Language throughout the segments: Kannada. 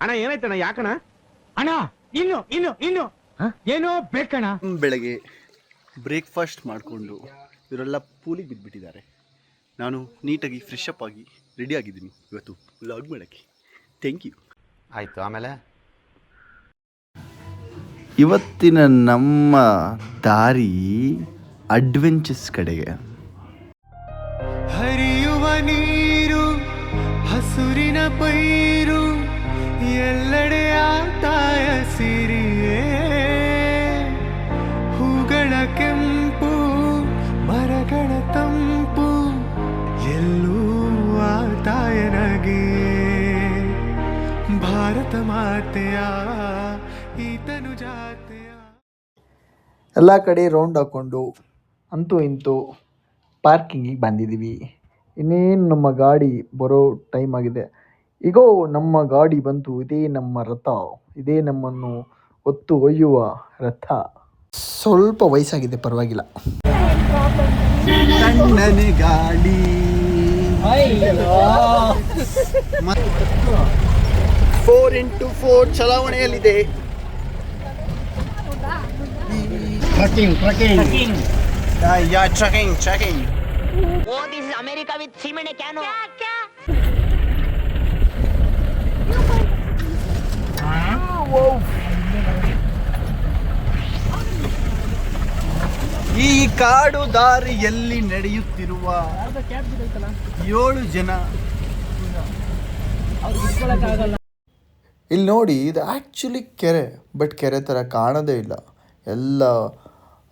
ಅಣ್ಣ ಏನಾಯ್ತಣ್ಣ ಯಾಕಣ್ಣ? ಅಣ್ಣ ಇನ್ನು ಇನ್ನು ಇನ್ನು. ಏನೋ ಬೇಕಣ್ಣ. ಬೆಳಗ್ಗೆ ಬ್ರೇಕ್ಫಾಸ್ಟ್ ಮಾಡಿಕೊಂಡು ಇವರೆಲ್ಲ ಪೂಲಿಗೆ ಬಿದ್ದುಬಿಟ್ಟಿದ್ದಾರೆ ನಾನು ನೀಟಾಗಿ ಫ್ರೆಶ್ ಅಪ್ ಆಗಿ ರೆಡಿ ಆಗಿದ್ದೀನಿ ಇವತ್ತು. ಲಾಗ್ ಮಾಡೋಕ್ಕೆ. ಥ್ಯಾಂಕ್ ಯು ಆಯ್ತು ಆಮೇಲೆ? ಇವತ್ತಿನ ನಮ್ಮ ದಾರಿ ಅಡ್ವೆಂಚರ್ಸ್ ಕಡೆಗೆ. ಹರಿಯುವ ನೀರು ಹಸುರಿನ ಪೈರು ಎಲ್ಲೆಡೆ ಆತಾಯ ಸಿರಿಯೇ? ಹೂಗಳ ಕೆಂಪು, ಮರಗಳ ತಂಪು, ಎಲ್ಲೂ ಆತಾಯನಗೆ ಭಾರತ ಮಾತೆಯ, ಈತನು ಜಾತೆಯ. ಎಲ್ಲ ಕಡೆ ರೌಂಡ್ ಹಾಕ್ಕೊಂಡು ಅಂತೂ ಇಂತೂ ಪಾರ್ಕಿಂಗಿಗೆ ಬಂದಿದ್ದೀವಿ. ಇನ್ನೇನು ನಮ್ಮ ಗಾಡಿ ಬರೋ ಟೈಮ್ ಆಗಿದೆ. ಈಗೋ ನಮ್ಮ ಗಾಡಿ ಬಂತು ಇದೇ ನಮ್ಮ ರಥ ಇದೇ ನಮ್ಮನ್ನು ಹೊತ್ತು ಒಯ್ಯುವ ರಥ. ಸ್ವಲ್ಪ ವಯಸ್ಸಾಗಿದೆ ಪರವಾಗಿಲ್ಲ. ಗಾಡಿ four into four ಚಲಾವಣೆಯಲ್ಲಿದೆ. Yeah trucking trucking Oh, this is America with cement ಈ ಕಾಡು ದಾರಿಯಲ್ಲಿ ನಡೆಯುತ್ತಿರುವ ಏಳು ಜನ. ಇಲ್ಲಿ ನೋಡಿ, ಇದು ಆ್ಯಕ್ಚುಲಿ ಕೆರೆ ಬಟ್ ಕೆರೆ ಥರ ಕಾಣೋದೇ ಇಲ್ಲ. ಎಲ್ಲ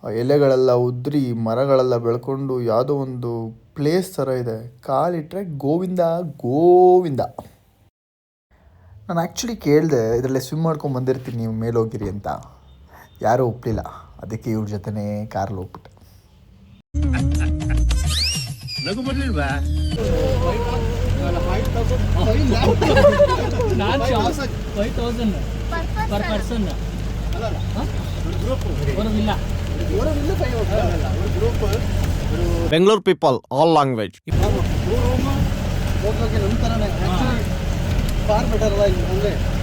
ಎಲೆಗಳೆಲ್ಲ ಉದ್ರಿ, ಮರಗಳೆಲ್ಲ ಬೆಳ್ಕೊಂಡು ಯಾವುದೋ ಒಂದು ಪ್ಲೇಸ್ ಥರ ಇದೆ. ಕಾಲಿಟ್ಟರೆ ಗೋವಿಂದ ಗೋವಿಂದ. ನಾನು ಆ್ಯಕ್ಚುಲಿ ಕೇಳಿದೆ ಇದರಲ್ಲೇ ಸ್ವಿಮ್ ಮಾಡ್ಕೊಂಡು ಬಂದಿರ್ತೀನಿ ನೀವು ಮೇಲೆ ಹೋಗಿರಿ ಅಂತ. ಯಾರೂ ಒಪ್ಪಲಿಲ್ಲ ಅದಕ್ಕೆ ಇವ್ರ ಜೊತೆನೇ ಕಾರಲ್ಲಿ ಹೋಗ್ಬಿಟ್ಟೆ. ಬೆಂಗಳೂರು ಪೀಪಲ್ ಆಲ್ ಲ್ಯಾಂಗ್ವೇಜ್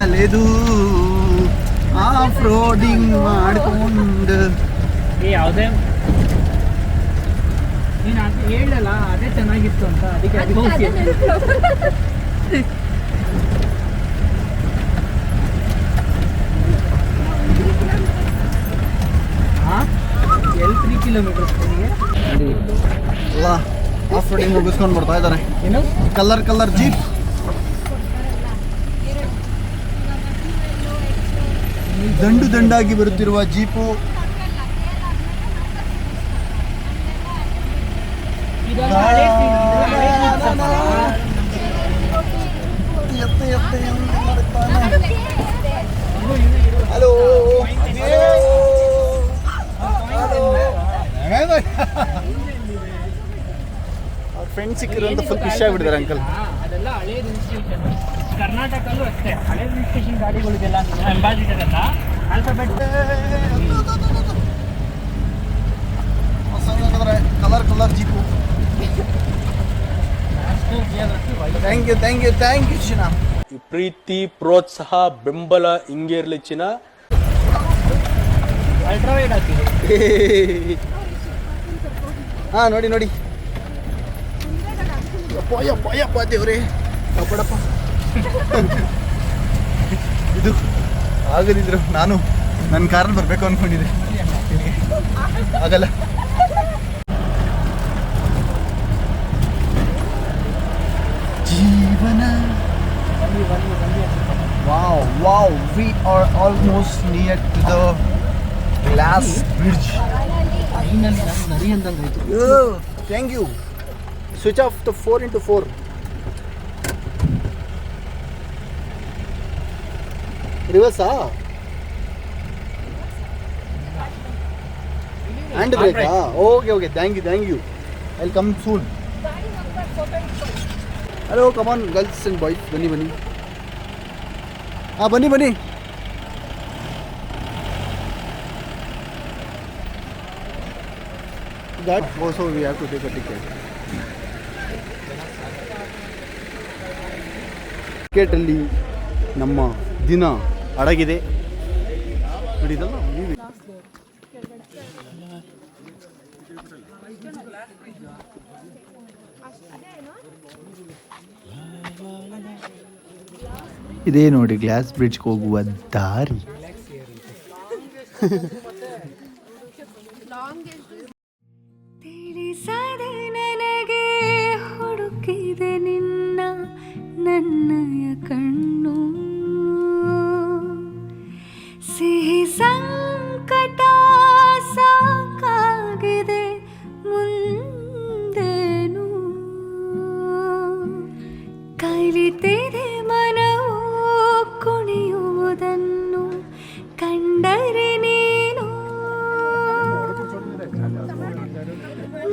ಅಲೆದು ಆಫ್ ರೋಡಿಂಗ್ ಮಾಡ್ಕೊಂಡು. ಯಾವುದೇ ನೀನು ಅದು ಹೇಳಲ್ಲ ಅದೇ ಚೆನ್ನಾಗಿತ್ತು ಅಂತ ಅದಕ್ಕೆ ಅದು ಹೋಗಿ ಎಲ್ ತ್ರೀ ಕಿಲೋಮೀಟರ್ಸ್ ನನಗೆ ಅಲ್ಲ ಆಫ್ ರೋಡಿಂಗ್ ಮುಗಿಸ್ಕೊಂಡು ಬರ್ತಾ ಇದ್ದಾರೆ ಏನು? ಕಲರ್ ಕಲರ್ ಜೀಪ್ ದಂಡು ದಂಡಾಗಿ ಬರುತ್ತಿರುವ ಜೀಪು. ಹಲೋ. ಫ್ರೆಂಡ್ ಸಿಕ್ಕಿರು ಅಂತ ಫುಲ್ ಖುಷಿ ಆಗ್ಬಿಟ್ಟಿದ್ದಾರೆ ಅಂಕಲ್ ಅದೆಲ್ಲ ಹಳೆ ರಿಜಿಸ್ಟ್ರೇಷನ್ ಕರ್ನಾಟಕಲ್ಲೂ ಅಷ್ಟೇ. ಹಳೆ ರಿಜಿಸ್ಟ್ರೇಷನ್ ಗಾಡಿಗಳಿಗೆಲ್ಲ ಅಂಬಾಸಿಡರ್ ಅಲ್ಲ alphabet colour colour jeep thank you thank you thank you ಶಿನಾ ಪ್ರೀತಿ ಪ್ರೋತ್ಸಾಹ ಬೆಂಬಲ ಹಿಂಗೆ ಇರ್ಲಿ ಚಿನ್ನ. ಅಲ್ಟ್ರಾವೈಡ್ ಹಾಕಿದೆ ಹಾಂ ನೋಡಿ ನೋಡಿ. ಯಪ್ಪ ಯಪ್ಪ ಯಪ್ಪ ದೇವ್ರಿ. ಅಪ್ಪಡಪ್ಪ. ಆಗದಿದ್ರು ನಾನು ನನ್ನ ಕಾರಲ್ಲಿ ಬರಬೇಕು ಅಂದ್ಕೊಂಡಿದ್ದೆ ಆಗಲ್ಲ. ಜೀವನ. Wow wow we are almost near to the glass bridge thank you switch off the four into four ರಿವರ್ಸಾ hand ಬ್ರೇಕಾ okay okay thank you thank you I come soon hello come on girls and boys ಬನ್ನಿ ಬನ್ನಿ ಹಾಂ ಬನ್ನಿ ಬನ್ನಿ that also we have to take a ticket. ಟಿಕೆಟಲ್ಲಿ ನಮ್ಮ ದಿನ ಅಡಗಿದೆ. ಇದೇ ನೋಡಿ ಗ್ಲಾಸ್ ಬ್ರಿಡ್ಜ್ಗೆ ಹೋಗುವ ದಾರಿ. ತಿಳಿಸದೆ ನನಗೆ ಹುಡುಕಿದೆ ನಿನ್ನ ನನ್ನಯ ಕಣ್ಣು. ಸಿಹಿ ಸಂಕಟ ಸಾಕಾಗಿದೆ ಮುಂದೇನು? ಕಲಿತಿದೆ ಮನವು ಕುಣಿಯುವುದನ್ನು ಕಂಡರೆ ನೀನು?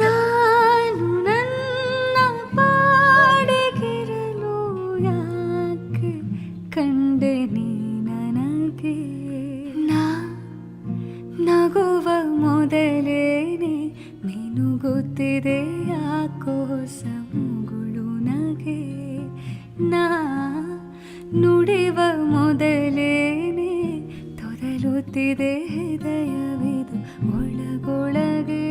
ನಾನು ನನ್ನ ಪಾಡಿಗಿರಲು ಯಾಕೆ ಕಂಡೆ ನೀ ನನಗೆ? ನಗುವ ಮೊದಲೇನೆ ಮಿನುಗುತ್ತಿದೆ ಯಾಕೋ ಸಮುಗುಳು ನಗೆ. ನಾ ನುಡಿವ ಮೊದಲೇನೆ ತೊದಲುತ್ತಿದೆ ಹೃದಯವಿದು ಒಳಗೊಳಗೆ.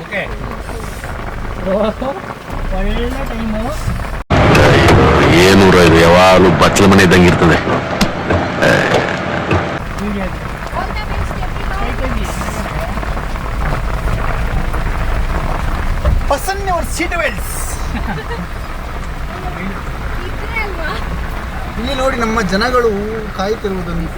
ಓಕೆ ಒಳ್ಳೆ ಟೈಮು ಯಾವಾಗಲೂ ಬಚ್ಚಲ ಮನೆ ಇದ್ದಂಗೆ ಇರ್ತದೆ. ಇಲ್ಲಿ ನೋಡಿ ನಮ್ಮ ಜನಗಳು ಕಾಯುತ್ತಿರುವುದನ್ನು.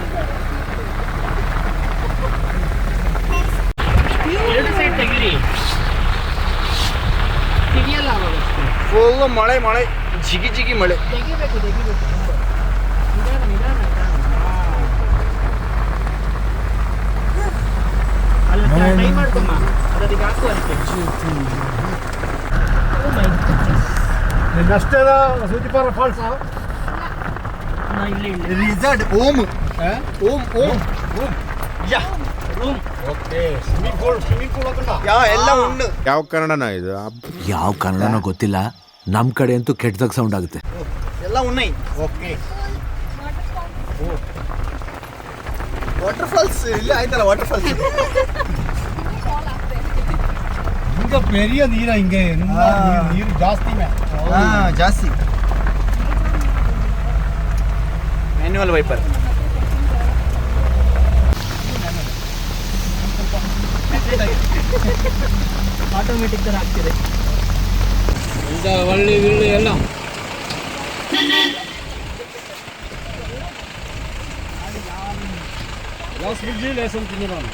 ಮಳೆ ಮಳೆ. ಜಿಗಿ ಜಿಗಿ ಮಳೆ. ತೆಗಿಬೇಕು ತೆಗಿಬೇಕು ನಿಧಾನ ನಿಧಾನ ನಿಧಾನ. ಅಲ್ಲ ಟ್ರೈ ಮಾಡ್ಕೊಮ್ಮ. ಅದಕ್ಕೆ ಹಾಕು ಅದಕ್ಕೆ Oh my goodness. ಹಾ, ಇಲ್ಲಿ ರಿಸರ್ಟ್ ಓಮ್ ಓಮ್ ಓಮ್ ರೂಮ್ ಯಾ ಯಾವ ಕನ್ನಡನ ಇದು? ಯಾವ ಕನ್ನಡನೋ ಗೊತ್ತಿಲ್ಲ. ನಮ್ ಕಡೆ ಅಂತೂ ಕೆಟ್ಟದಾಗ ಸೌಂಡ್ ಆಗುತ್ತೆ. ಎಲ್ಲ ಉನ್ನೈ ಓಕೆ. ವಾಟರ್ ಫಾಲ್ಸ್ ಇಲ್ಲ ಆಯ್ತಲ್ಲ ವಾಟರ್ ಫಾಲ್ಸ್ ಹಿಂಗ ಪೆರಿಯ ನೀರ ಹಿಂಗೆ ನೀರು ಜಾಸ್ತಿ ಹಾ ಜಾಸ್ತಿ. ಮ್ಯಾನ್ಯುವಲ್ ವೈಪರ್ ಆಟೋಮೆಟಿಕ್ ತರ ಆಗ್ತಿದೆ. ಒಳ್ಳೆ ವೀಳು ಎಲ್ಲ ಲೇಸನ್ ತಿಂದಿರೋನು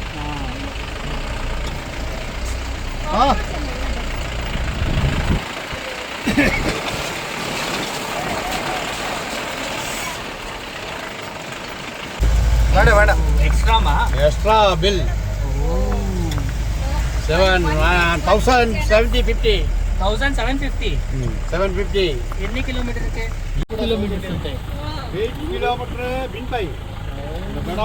ಬೇಡ ಬೇಡ ಎಕ್ಸ್ಟ್ರಾಮಾ extra bill seven thousand seventy fifty thousand seven fifty ಎన్ని ಕಿಲೋಮೀಟರ್ಗೆ ಕಿಲೋಮೀಟರ್ ಅಂತೆ. ಏಯ್ಟ್ ಕಿಲೋಮೀಟರ್ ಬಿನ್ಪೈ ಬೇಡ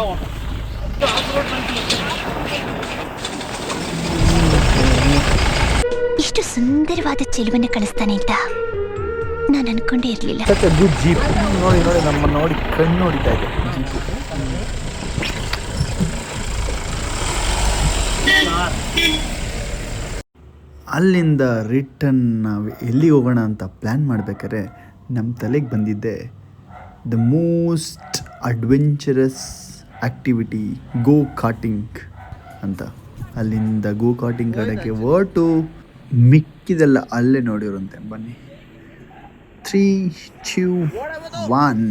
ಇಷ್ಟು ಸುಂದರವಾದ ಚೆಲುವನ್ನು ಕಳಿಸ್ತಾನೆ ಅಂತ ನಾನು ಅನ್ಕೊಂಡೇ ಇರಲಿಲ್ಲ. ಗುಡ್ ಜೀಪ್ ನೋಡಿ ನೋಡಿ ನಮ್ಮ ನೋಡಿ ಕಣ್ಣು ನೋಡಿತಾ ಇದೆ. ಜೀಪು ಅಲ್ಲಿಂದ ರಿಟರ್ನ್ ನಾವು ಎಲ್ಲಿ ಹೋಗೋಣ ಅಂತ ಪ್ಲ್ಯಾನ್ ಮಾಡ್ಬೇಕಾದ್ರೆ ನಮ್ಮ ತಲೆಗೆ ಬಂದಿದ್ದೆ. The most adventurous activity go karting ಅಂತ. ಅಲ್ಲಿಂದ ಗೋ ಕಾರ್ಟಿಂಗ್ ಕಡೆಗೆ ಓಟು ಮಿಕ್ಕಿದೆಲ್ಲ ಅಲ್ಲೇ ನೋಡಿರಂತೆ. ಬನ್ನಿ. ತ್ರೀ ಚ್ಯೂ ಒನ್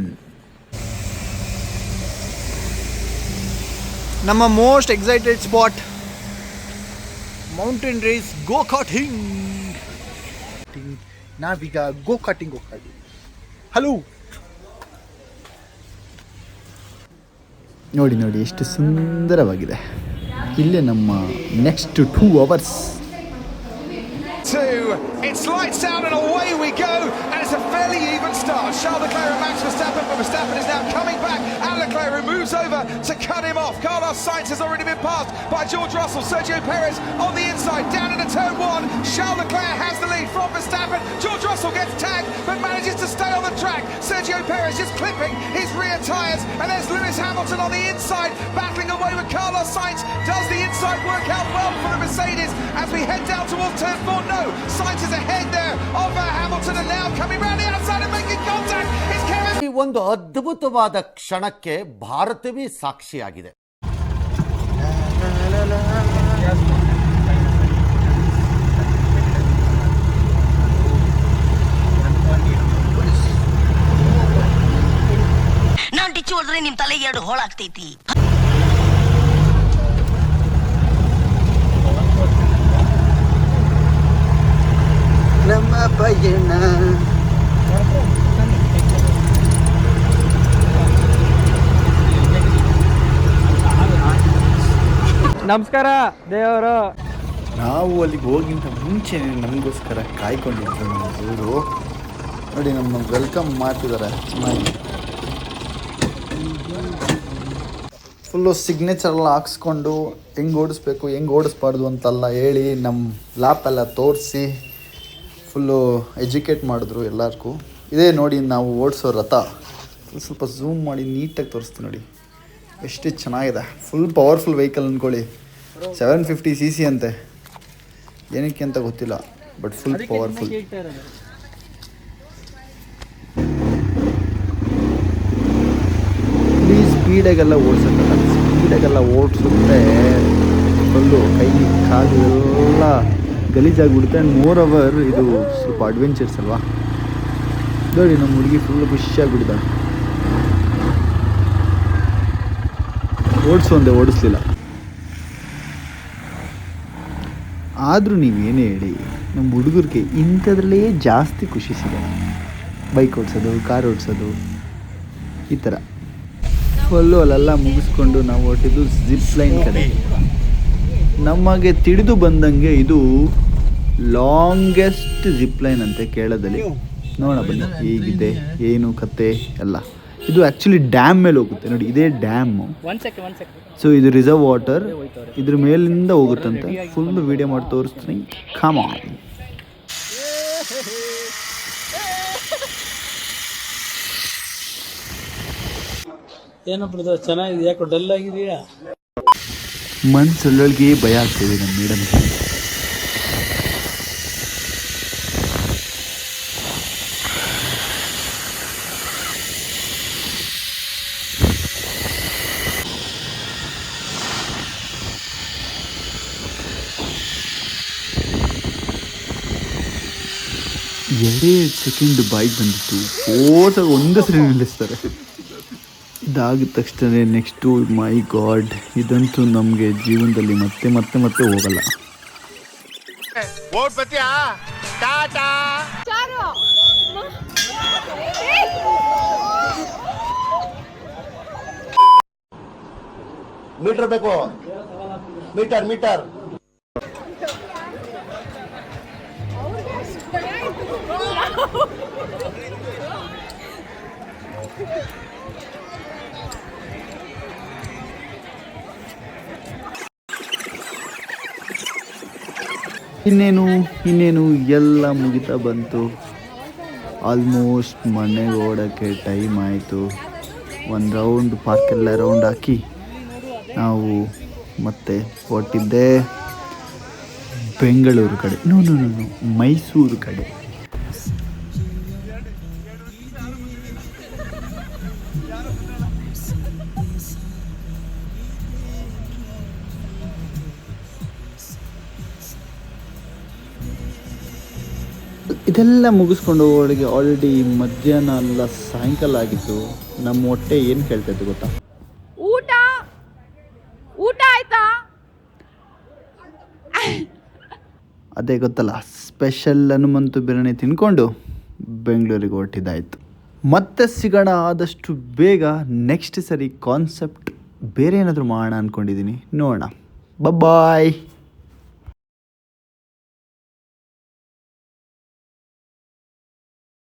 ನಮ್ಮ most excited spot mountain race go karting ನಾವೀಗ ಗೋ ಕಾಟಿಂಗ್ ಹೋಗ್ತಾ ಇದ್ದೀವಿ. ಹಲೋ ನೋಡಿ ನೋಡಿ, ಎಷ್ಟು ಸುಂದರವಾಗಿದೆ. ಇಲ್ಲೇ ನಮ್ಮ next two hours Two. It's lights out and away we go. And it's a fairly even start. Charles Leclerc and Max Verstappen, but Verstappen is now coming back. And Leclerc moves over to cut him off. Carlos Sainz has already been passed by George Russell. Sergio Perez on the inside, down into turn one. Charles Leclerc has the lead from Verstappen. George Russell gets tagged but manages to stay on the track. Sergio Perez just clipping his rear tyres. And there's Lewis Hamilton on the inside, battling away with Carlos Sainz. Does the inside work out well for the Mercedes as we head down towards turn four? No, Sainz is ahead there of uh, Hamilton and now coming round the outside and making contact. It's Kevin ಈ ಒಂದು ಅದ್ಭುತವಾದ ಕ್ಷಣಕ್ಕೆ ಭಾರತವೇ ಸಾಕ್ಷಿಯಾಗಿದೆ ನಾನು ಡಿಚ್ಚಿ ಹೊಡೆದ್ರೆ ನಿಮ್ ತಲೆಗೆ ಎರಡು ಹೋಳಾಗ್ತೈತಿ ನಮ್ಮ ಪಯಣ ನಮಸ್ಕಾರ ದೇವರು. ನಾವು ಅಲ್ಲಿಗೆ ಹೋಗಿಂತ ಮುಂಚೆ ನಮಗೋಸ್ಕರ ಕಾಯ್ಕೊಂಡಿದ್ರು ನಮ್ಮ ದೇವರು ನೋಡಿ ನಮ್ಮ ವೆಲ್ಕಮ್ ಮಾಡ್ತಿದ್ದಾರೆ. ಚೆನ್ನಾಗಿ ಫುಲ್ಲು ಸಿಗ್ನೇಚರ್ ಎಲ್ಲ ಹಾಕ್ಸ್ಕೊಂಡು ಹೆಂಗೆ ಓಡಿಸ್ಬೇಕು ಹೆಂಗೆ ಓಡಿಸ್ಬಾರ್ದು ಅಂತೆಲ್ಲ ಹೇಳಿ ನಮ್ಮ ಲ್ಯಾಪೆಲ್ಲ ತೋರಿಸಿ. ಫುಲ್ಲು ಎಜುಕೇಟ್ ಮಾಡಿದ್ರು ಎಲ್ಲರಿಗೂ. ಇದೇ ನೋಡಿ ನಾವು ಓಡಿಸೋ ರಥ. ಸ್ವಲ್ಪ ಝೂಮ್ ಮಾಡಿ ನೀಟಾಗಿ ತೋರಿಸ್ತೀನಿ ನೋಡಿ. ಎಷ್ಟು ಚೆನ್ನಾಗಿದೆ. ಫುಲ್ ಪವರ್ಫುಲ್ ವೆಹಿಕಲ್ ಅಂದ್ಕೊಳ್ಳಿ ಸೆವೆನ್ ಫಿಫ್ಟಿ ಸಿ ಸಿ ಅಂತೆ. ಏನಕ್ಕೆ ಅಂತ ಗೊತ್ತಿಲ್ಲ ಬಟ್ ಫುಲ್ ಪವರ್ಫುಲ್ ಈ ಸ್ಪೀಡಾಗೆಲ್ಲ ಓಡಿಸೋಕ್ಕಲ್ಲ ಸ್ಪೀಡಾಗೆಲ್ಲ ಓಡಿಸುತ್ತೆ. ಫುಲ್ಲು ಕೈ ಕಾಲು ಎಲ್ಲ ಗಲೀಜಾಗಿಬಿಡುತ್ತೆ ಆ್ಯಂಡ್ ಮೋರ್ ಅವರ್ ಇದು ಸ್ವಲ್ಪ ಅಡ್ವೆಂಚರ್ಸ್ ಅಲ್ವಾ? ನೋಡಿ, ನಮ್ಮ ಹುಡುಗಿ ಫುಲ್ ಖುಷಿಯಾಗಿಬಿಟ್ಟಿದ್ದಾಳೆ ಓಡಿಸು ಅಂದೆ, ಓಡಿಸ್ಲಿಲ್ಲ. ಆದರೂ ನೀವೇನೇ ಹೇಳಿ, ನಮ್ಮ ಹುಡುಗರಿಗೆ ಇಂಥದ್ರಲ್ಲೇ ಜಾಸ್ತಿ ಖುಷಿ ಸಿಗುತ್ತೆ ಬೈಕ್ ಓಡಿಸೋದು ಕಾರ್ ಓಡಿಸೋದು, ಈ ಥರ. ಫುಲ್ಲು ಅಲ್ಲೆಲ್ಲ ಮುಗಿಸ್ಕೊಂಡು ನಾವು ಹೊರಟಿದ್ದು ಜಿಪ್ ಲೈನ್ ಕಡೆ. ನಮಗೆ ತಿಳಿದು ಬಂದಂಗೆ ಇದು ಲಾಂಗೆಸ್ಟ್ ಜಿಪ್ ಲೈನ್ ಅಂತೆ ಕೇರಳದಲ್ಲಿ. ನೋಡೋಣ ಬನ್ನಿ ಹೇಗಿದೆ ಏನು ಕತೆ ಎಲ್ಲ. ಇದು ಆ್ಯಕ್ಚುಲಿ ಡ್ಯಾಮ್ ಮೇಲೆ ಹೋಗುತ್ತೆ ನೋಡಿ ಇದೇ ಡ್ಯಾಮ್ ಸೊ ಇದು ರಿಸರ್ವ್ ವಾಟರ್ ಇದ್ರ ಮೇಲಿಂದ ಹೋಗುತ್ತಂತೆ. ಫುಲ್ ವಿಡಿಯೋ ಮಾಡಿ ತೋರಿಸ್ತೀನಿ. ಕಾಮ ಏನಪ್ಪ ಬ್ರದರ್ ಚೆನ್ನಾಗಿದೆ ಯಾಕೋ ಡಲ್ ಆಗಿದೆಯಾ ಮನ್ಸಲ್ಲೊಳಗೆ ಭಯ ಆಗ್ತಿದೆ ನಮ್ಮ ಮೇಡಮ್ ಎರಡೇ ಸೆಕೆಂಡ್ ಬೈಕ್ ಬಂದಿತ್ತು ಹೋದಾಗ ಒಂದೇ ಸರಿ ನಿಲ್ಲಿಸ್ತಾರೆ ಇದಾಗಿದ ತಕ್ಷಣ ನೆಕ್ಸ್ಟು ಮೈ ಗಾಡ್ ಇದಂತೂ ನಮಗೆ ಜೀವನದಲ್ಲಿ ಮತ್ತೆ ಮತ್ತೆ ಮತ್ತೆ ಹೋಗಲ್ಲ. ಮೀಟರ್ ಬೇಕು. Meter meter. ಇನ್ನೇನು ಇನ್ನೇನು ಎಲ್ಲ ಮುಗಿತಾ ಬಂತು. ಆಲ್ಮೋಸ್ಟ್ ಮನೆಗೆ ಓಡೋಕ್ಕೆ ಟೈಮ್ ಆಯಿತು. ಒಂದು ರೌಂಡ್ ಪಾರ್ಕೆಲ್ಲ ರೌಂಡ್ ಹಾಕಿ ನಾವು ಮತ್ತೆ ಹೊರಟಿದ್ದೆ. ಬೆಂಗಳೂರು ಕಡೆ. ನೋ ನೋ ನೋ, ಮೈಸೂರು ಕಡೆ. ಇದೆಲ್ಲ ಮುಗಿಸ್ಕೊಂಡು ಹೋಗೋಳಿಗೆ ಆಲ್ರೆಡಿ ಮಧ್ಯಾಹ್ನ ಅಲ್ಲ ಸಾಯಂಕಾಲ ಆಗಿತ್ತು ನಮ್ಮ ಹೊಟ್ಟೆ ಏನು ಕೇಳ್ತೈತೆ ಗೊತ್ತಾ? ಊಟ? ಊಟ ಆಯ್ತಾ? ಅದೇ ಗೊತ್ತಲ್ಲ ಸ್ಪೆಷಲ್ ಹನುಮಂತು ಬಿರಿಯಾನಿ ತಿನ್ಕೊಂಡು ಬೆಂಗಳೂರಿಗೆ ಹೊರಟಿದ್ದಾಯಿತು. ಮತ್ತೆ ಸಿಗೋಣ ಆದಷ್ಟು ಬೇಗ ನೆಕ್ಸ್ಟ್ ಸರಿ ಕಾನ್ಸೆಪ್ಟ್ ಬೇರೆ ಏನಾದರೂ ಮಾಡೋಣ ಅಂದ್ಕೊಂಡಿದ್ದೀನಿ ನೋಡೋಣ. ಬಾಯ್